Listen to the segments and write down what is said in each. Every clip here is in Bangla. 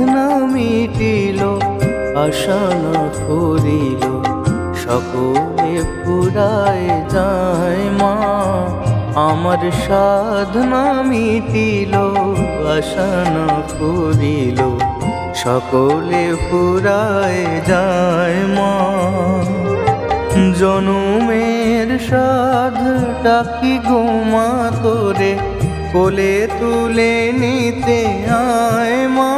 মেঘনা মিটিল, আসান ফুরিল সকলে পুরায় যায় মা। আমার সাধনা মিটিল, আসান ফুরিল সকলে পুরায় যায় মা। জনমে সাধ ডাকি গোমা তোরে? কোলে তুলে নিতে আয় মা।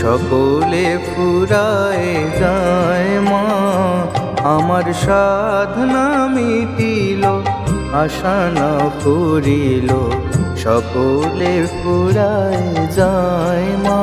সকলে ফুরায় যায় মা। আমার সাধনা মিটিল, আশা না করিল। সকলে ফুরায় যায় মা।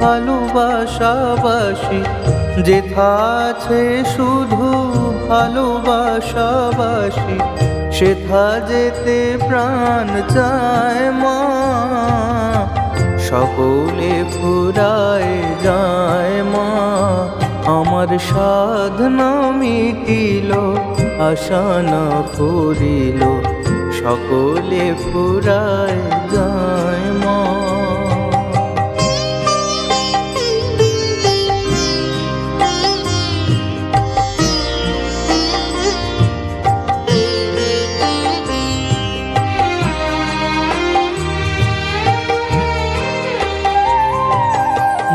ভালোবাসাবাসি যেথা আছে শুধু ভালোবাসাবাসি সেথা যেতে প্রাণ চায় মা। সকলে ফুরায় যায় মা। আমার সাধনা মিটিল, আশা না করিল। সকলে ফুরায় যায়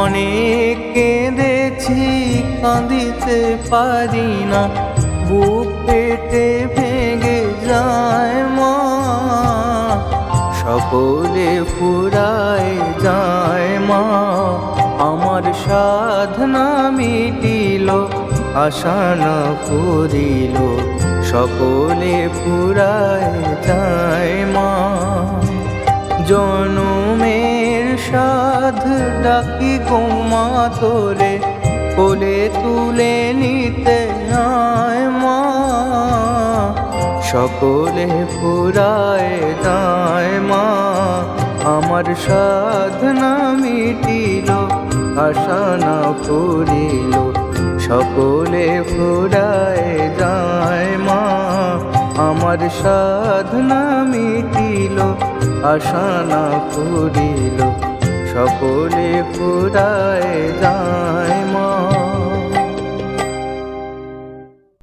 অনেক কেঁদেছি, কাঁদিতে পারি না। বুক পেটে ভেঙে যায় মা। সকলে ফুরায় যায় মা। আমার সাধনা মিটিল, আশা না করিল। সকলে ফুরায় যায় ডাকি গোমা তোরে কোলে তুলে নিতে আয় মা। সকলে ফুরায় দায় মা। আমার সাধনা মিটিল, আশা না করিল, সকলে ফুরায় দায় মা। আমার সাধনা মিটিল, আশা না করিল সকলে ফুরায় যায় মা